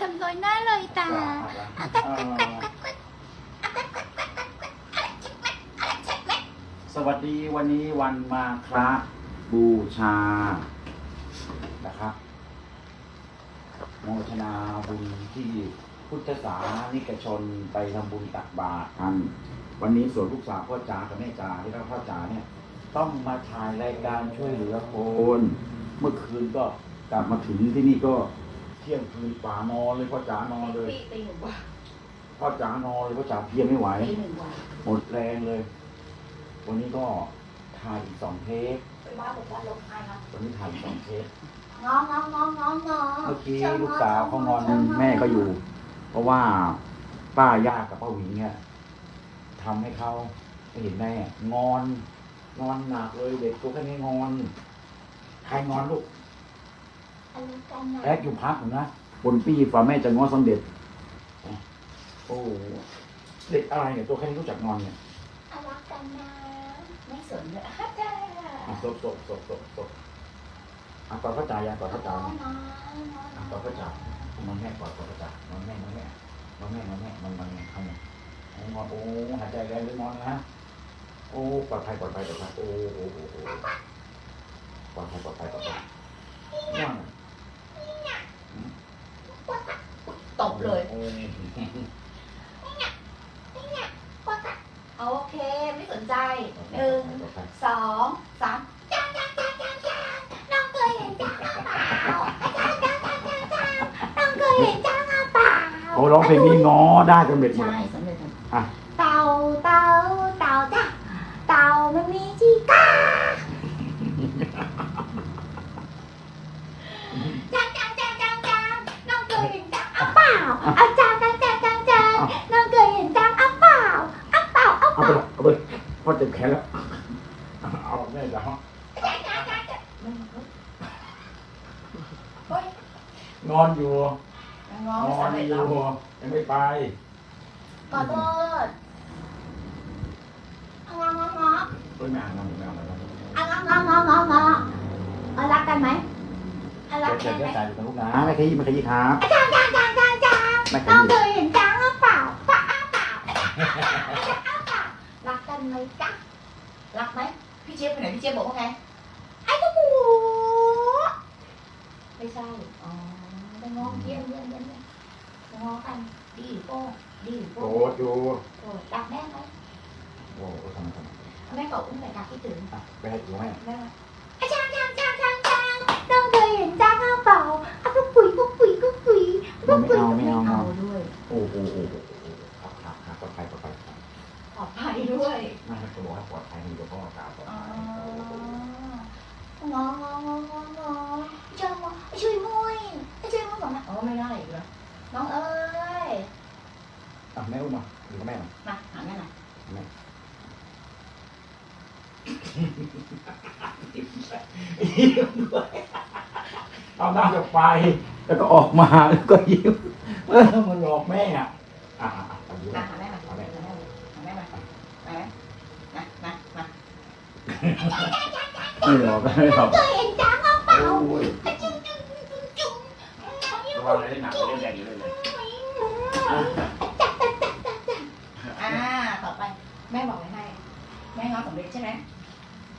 ทำน้อยหน้าเลยตาสวัสดีวันนี้วันมาคระบูชา นะครับโมทนาบุญที่พุทธศาสนิกชนไปทำบุญตักบาตรกัน วันนี้ส่วนลูกสาวพ่อจ๋ากับแม่จ๋าที่เราพ่อจ๋าเนี่ย ต้องมาถ่ายรายการช่วยเหลือคน เมื่อคืนก็กลับมาถึงที่นี่ก็ เที่ยงคืนป่านอนเลยพ่อจ๋านอนเลยตีตีหนึ่งกว่าพ่อจ๋านอนเลยพ่อจ๋าเพลียไม่ไหวตีหนึ่งกว่าหมดแรงเลย วันนี้ก็ถ่ายอีกสองเทปไปบ้านบอกว่าลบไอครับวันนี้ถ่ายอีกสองเทปน้องน้องน้องน้องน้องเมื่อกี้ลูกสาวเขางอนแม่ก็อยู่ เพราะว่าป้าย่ากับป้าหวิงเนี่ยทำให้เขาไม่เห็นแม่งอน งอนหนักเลยเด็กตัวแค่นี้งอน ใครงอนลูกอะไรกันนะ แอดอยู่พักหนึ่งนะบนปี้ฝ่าแม่จะงอสำเร็จ โอ้เด็กอะไรเนี่ยตัวแค่นี้รู้จักงอนเนี่ยอะไรกันนะไม่สนเลยฮัจ้าอะศพศพศพศพศพอะต่อพระจ่ายยังต่อพระจ่ายน้องนะน้องอะต่อพระจ่ายนอนแม่ก่อนต่อพระจ่ายนอนแม่นอนแม่นอนแม่นอนแม่นอนนอนเข้ามาโอ้งอนโอ้หายใจแรงเลยนอนนะโอ้ปลอดภัยปลอดภัยปลอดภัยโอ้โอ้โอ้โอ้ปลอดภัยปลอดภัยปลอดภัยว่าง ตบเลยโอ้โอเค ไม่สนใจหนึ่งสองสามจ้าจ้าจ้าจ้าจ้าน้องเคยเห็นจ้าหรือเปล่าจ้าจ้าจ้าจ้าจ้าน้องเคยเห็นจ้าหรือเปล่าเขาร้องเพลงนี้ง้อได้สำเร็จหมดใช่สำเร็จ อะ เต่าเต่าเต่าจ้าเต่ามันมีจีก้าจ้าจ้าจ้าจ้าจ้าน้องเคยเห็นจ้าอ้าเปล่าอาจารย์จ้าจ้าจ้าจ้าน้องเคยเห็นจ้าอ้าเปล่าอ้าเปล่าอ้า เอา เป ไป ล่า เลยเอาไปเลยพ่อเจ็บแขนแล้ว เอาแม่จ๋า จ้าจ้าจ้าจ้าเฮ้ย นอนอยู่ ง้อนอนสำเร็จอแล้วยู่ยังไม่ไป ขอโทษง้อง้อง้อเพิ่งไม่อ่านนอนไม่อ่านนอนง้อง้อง้อง้อเอารักกันไหมเอารักเจ็กับนไหมเจ็บใจอยู่กับลูกนะไม่ขยี้ไม่ขยี้ครับจ้าจ้าจ้าจ้าจ้าไม่ขน้องยี้เคยเห็นจ้าหรือเปล่าป้าอ้าเปล่าอ้าเปล่ารักกันไหมจ๊ะรักไหมพี่เจี๊ยบไปไหนพี่เจี๊ยบบอกว่าไงไอ้กระหมูไม่ใช่อ๋อไปง้อ เยี่ยมเยี่ยมเยี่ยมเยี่ยมง้อกันดีโป้ดีโกโป้รงธอยู่โอ้รักแม่ไหมโอ้โหทำทำแม่บอกอุ้มแต่รักคิดถึงอะไปให้อยู่แม่แม่อาจารย์จางจางจางจางน้องเคยเห็นจ้างหรือเปล่าอะก็ปุ๋ยก็ปุ๋ยก็ปุ๋ยไม่เอาไม่เอาไม่เอาด้วยโอ้โหโอ้โหโอ้โหครับครับครับปลอดภัยปลอดภัยปลอดภัยด้วยน่าจะบอกให้ปลอดภัยมีแต่พ่อตาปลอดภัย งององององอช่วยมช่วยมุ้ยช่วยมุ้ยบอกนะอ๋อไม่ได้อีกแล้วน้องเอ้ย อะแม่อุ้มมาอยู่กับแม่หน่อย มาหาแม่หน่อย แม่ เอาหน้าจะไป แล้วก็ออกมาแล้วก็ยิ้มเออมันหลอกแม่อะอะอะอะเอายิ้มมาหาแม่มาหาแม่มาหาแม่มาหาแม่มามามาไม่หลอกไม่หลอกเคยเห็นจ้างหรือเปล่าโอ้ยจุ๊บจุ๊บจุ๊บจุ๊บ ระวังเลยหนักเลยแรงอยู่เลยเลย อ่าต่อไป แม่บอกไว้ให้ แม่ง้อสำเร็จใช่ไหม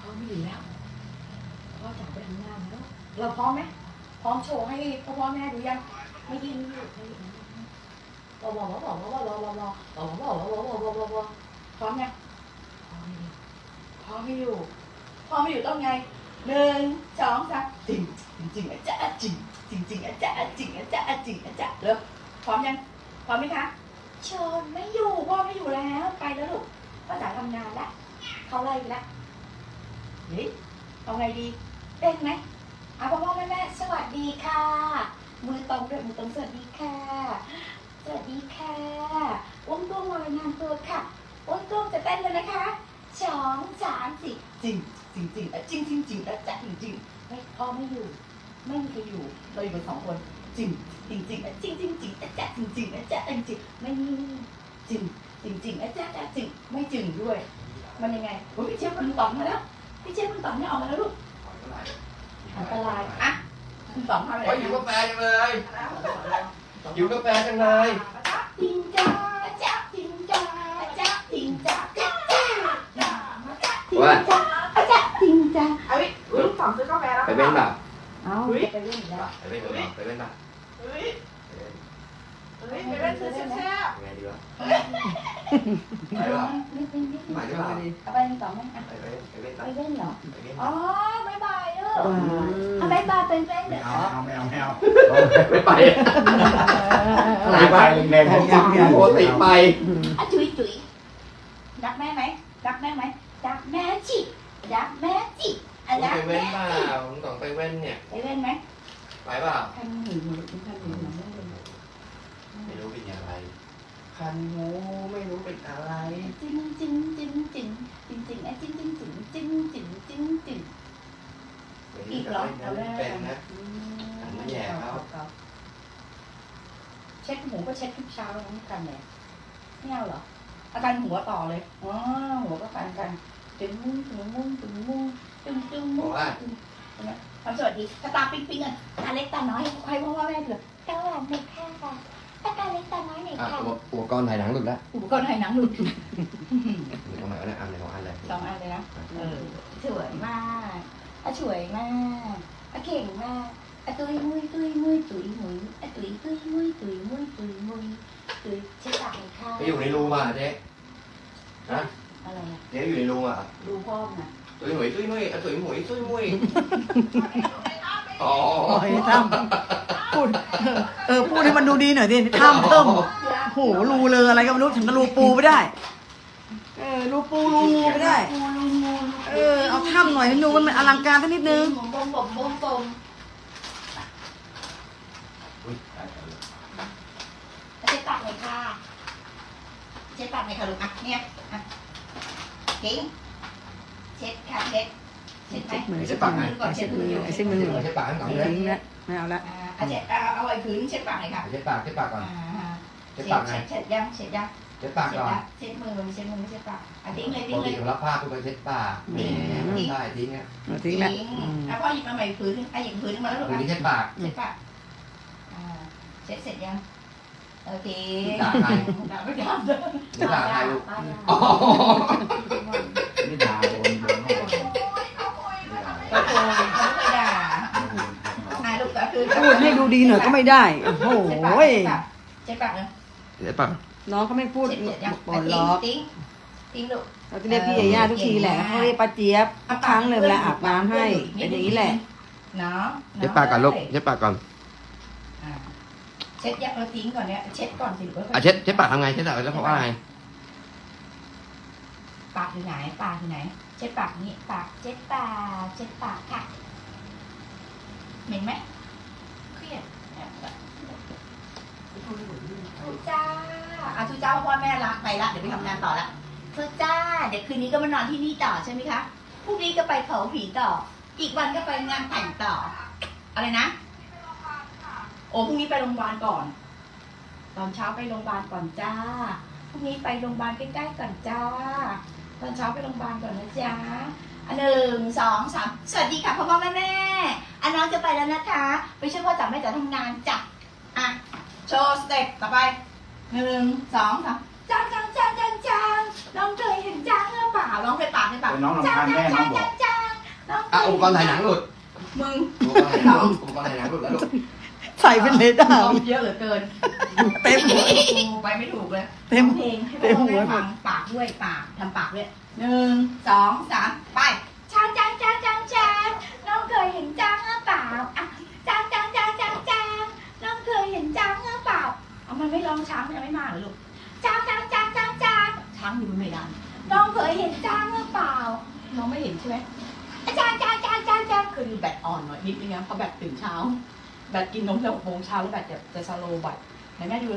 พร้อมอยู่แล้วพ่อจ๋าไปทำงานแล้ว เราพร้อมไหมพร้อม โชว์ให้พ่อพ่อแม่ดูยังไม่ยินอยู่ไม่ยินบอกบอกบอกบอกบอกบอกบอกบอกบอกบอกบอกบอกบอกบอกบอกพร้อมยังพร้อมไม่อยู่พร้อมไม่อยู่ต้องไงหนึ่งสองสามจริงจริงอาจารย์จริงจริงจริงอาจารย์จริงอาจารย์จริงอาจารย์เร็วพร้อมยังพร้อมไหมคะชนไม่อยู่พ่อไม่อยู่แล้วไปแล้วลูกพ่อจ๋าทำงานล้วเขาไล่ไปล้วเฮ้ยเอาไงดีเต้นไหม อะพ่อพ่อแม่แม่สวัสดีค่ะ มือตรงด้วยมือตรงสวัสดีค่ะ สวัสดีค่ะอ้วงต้วงารายงานตัวค่ะอ้วงต้วงจะเต้นเลยนะคะสองสามสี่จริงจริงจริงจริงจริงจริงอะจ๊ะจริงจริงไม่พ่อไม่อยู่ไม่มีใครอยู่เราอยู่กันสองคนจริงจริงจริงอ่จริงจริงจริงอะจ๊ะจริงจริงอะจ๊ะจริงจริงไม่มีจริงจริงจริงอะจ๊ะจะจริงไม่จริงด้วย มันยังไงพี่เชฟคุณต๋องมาแล้วพี่เชฟคุณต๋องเนี่ยออกมาแล้วลูก อันตรายอะคุณต๋องทำอะไรโอ้ยอยู่นะกาแฟจังเลยต๋องหิวกาแฟจังเลยจ๊ะจิงจ้าจ๊ะจิงจ้าจ๊ะจิงจ้าจ๊ะจ้าจ๊ะจิงจ้าจ๊ะจิงจ้าเอาวิลูกสองซื้อกาแฟแล้วไปเว้นแบบเอาจะไปเล่นอีกแล้วไปเว้นแบบไปเว้นแบบ เฮ้ยเฮ้ยไปเล่นซื้อแซ่ยังไงดีวะไปวะนิดนึงนิดนึงหมายว่าไปต่อไหมอะไปเว้นไปเว้นแบไปบเล่นเหรอไปเว้นอ๋อบายบายเด้อเอาบายบายเป็นเล่นเด้อเอาเอาไม่เอาไม่เอาไม่ไปหลายใบแดงๆผมจับเนี่ยปกติไปอะจุ๋ยจุ๋ยรักแม่ไหมรักแม่ไหมรักแม่จิรักแม่จิอะรักไปเว้แม่นเปล่าต้องไปเว้นเนี่ยไปเล่นไหมไปเปล่าคันหูหนูคันหูหนู ไม่รู้เป็นอะไร คันหูไม่รู้เป็นอะไรจริงจริงจริงจริงจริงจริงอะจริงจริงจริงจริงจริงจริงจริงอีกเหรอเอาแล้วเป็นนะหันมาแย่เขาเช็ดหูก็เช็ดทุกเช้าแล้วนะกันเนี่ยไม่เอาเหรออาการหัวต่อเลยอ๋อหัวก็กันกันตึงมุ้งตึงมุ้งตึงมุ้งตึงตึงมุ้งตึงเห็นไหมความสวัสดีตาตาปิ๊งปิ๊งอะตาเล็กตาน้อยใครพ่อแม่เถอะสวัสดีค่ะ ตาตาเล็กตาน้อยหน่อยอะค่ะอุปกรณ์ถ่ายหนังหลุดแล้วอุปกรณ์ถ่ายหนังหลุดมีตรงไหนวะเนี่ยอันไหนของอันเลยสองอันเลยนะเออสวยมากอะสวยมากอะเก่งมากอะตุยมุยตุยมุยตุยมุยอะตุยตุยมุยตุยมุยตุยมุยตุยเช็ดปากเลยค่ะไปอยู่ในรูมาเจ๊อะไรอะเจ๊อยู่ในรูอะดูพ่อนะตุ้ยหมุยตุ้ยมุยอะตุ้ยหมุยตุ้ยมุยอ๋อโอ้ยทำ พูดเออพูดให้มันดูดีหน่อยดิทำเพิ่มโหรูเลยอะไรก็ไม่รู้ถึงกับรูปูไม่ได้ เออรูปูรูงูไม่ได้ งูรูงูเออเอาถ้ำหน่อยให้ดูมันอลังการสักนิดนึงบมบมบมบมอุ๊ยตายแล้วเช็ดปากเลยค่ะเช็ดปากเลยค่ะลูกอะเนี่ยอะเก่งเช็ดค่ะเช็ดเช็ดไหม เช็ดมือเช็ดปากไงก่อนเช็ดมืออยู่เช็ดมือใช้ปากทั้งสองเลย ทิ้งละไม่เอาละ อ่า เอาเช็ดเอาเอาไอ้ผืนเช็ดปากเลยค่ะใช้ปากใช้ปากก่อนอ่าใช้เช็ดปากไงเช็ดเช็ดยังเช็ดยังใช้ปากเช็ดก่อนละเช็ดมือเช็ดมือไม่เช็ดปากอะทิ้งเลยปทิ้งกเลติยผมรับผ้าคุณไปเช็ดปากแหมไม่ได้ทิ้งอะเอาทิ้งละอืมอะพ่อหยิบมาใหม่ผืนนึงอะหยิบผืนนึงมาแล้วลูกคืนอะนี้เช็ดปาก เช็ดปากอ่าเช็ดเสร็จยังโอเคด่าใคร ด่าไม่ด่าเด้อหรือด่าใครลูกป้าด่าอ๋อ พูดให้ดูดีหน่อยก็ไม่ได้โอ้โหเช็ดปากเช็ดปากเช็ดปากเลยเช็ดปากน้องเขาไม่พูดเช็ดเสร็จยังปอนล้อกทิ้งทิ้งลูกเราจะเรียกพี่ยาย่าทุกทีแหละเขาเรียกป้าเจี๊ยบทุกครั้งเลยเวลาอาบน้ำให้เป็นอย่างนี้แหละเนาะเช็ดปากก่อนลูกเช็ดปากก่อนอ่าเช็ดยักเราทิ้งก่อนเนี่ยเช็ดก่อนสิลูกอะเช็ดเช็ดปากทำไงเช็ดปากแล้วเพราะว่าอะไรปากอยู่ไหนปากอยู่ไหน เช็ดปากนี้ปากเช็ดปากเช็ดปากค่ะเหม็นไหมเครียดทุ จ้าอะทุจ้าเพราะว่าแม่ละไปละเดี๋ยวไปทำงานต่อละทุจ้า เดี๋ยวคืนนี้ก็มานอนที่นี่ต่อใช่ไหมคะพรุ่งนี้ก็ไปเผาผีต่อ อีกวันก็ไปงานแต่งต่อ อะไรนะ โอ้พรุ่งนี้ไปโรงพยาบาลก่อน ตอนเช้าไปโรงพยาบาลก่อนจ้าพรุ่งนี้ไปโรงพยาบาลใกล้ๆก่อนจ้า ตอนเช้าไปโรงพยาบาลก่อนนะจ๊ะอันหนึ่งสองสามสวัสดีค่ะพ่อพ่อแม่แม่อันน้องจะไปแล้วนะคะ ไปช่วยพ่อจับแม่จ๋าทำงานจ้ะอะโชว์สเต็ปต่อไป หนึ่งสองสามจางจางจางจางจางน้องเคยเห็นจางหรือเปล่าร้องเพลงปากเพลงปากเป็นน้องลำจางคาญจาแม่งน้จาองงบอจากงจางน้องเคอะยอุปกรณ์ถ่ายหนังหลุดมึงอุปกรณ์ถ่ายหนังอุปกรณ์ถ่ายหนังหลุดแล้วลูกใส่เป็นเลด้าร้องเยอะเหลือเกินเต็มหัวกูไปไม่ถูกเลยเต็มร้องเพลงให้เต็พ่อมหัวแม่ฟังปากด้วยปากทำปากด้วยหนึ่งสองสามไป มันไม่ร้องช้างมันยังไม่มาเหรอลูกจางจางจางจางจางช้างอยู่บนเพดานน้องเคยเห็นจางหรือเปล่า น้องไม่เห็นใช่ไหมอะจางจางจางจางจางคือแบตอ่อนหน่อยนิดนึงนะเพราะแบตตื่นเช้า แบตกินนมแต่หกโมงเช้าแล้วแบตจะจะสโลว์แบตไหนแม่ดู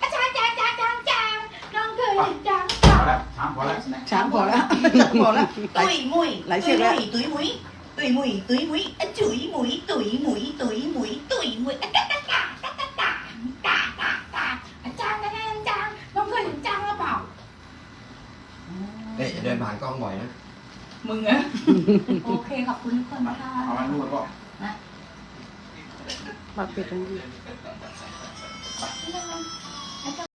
อาจารย์จางจางจางจางน้องเคยเห็นจางเปพล่าอแล้วช้างพอแล้วใช่ไหมช้างพอแล้วช้างพอแล้วไหลตุยมุยหลายเชือกแล้วตุยมุยตุยมุยตุยมุยอะจุยมุยตุยมุยตุยมุยตุยมุยอะกะกะกะกะกะกะกะกะกะอาจารย์จางจางน้องเคยเห็นจางหรือเปล่า เฮ้ยอย่าเดินผ่านกล้องบ่อยนะมึงอะโอเคขอบคุณทุกคนค่ะเอาไว้นวดก็มาปิดตรงนี้เ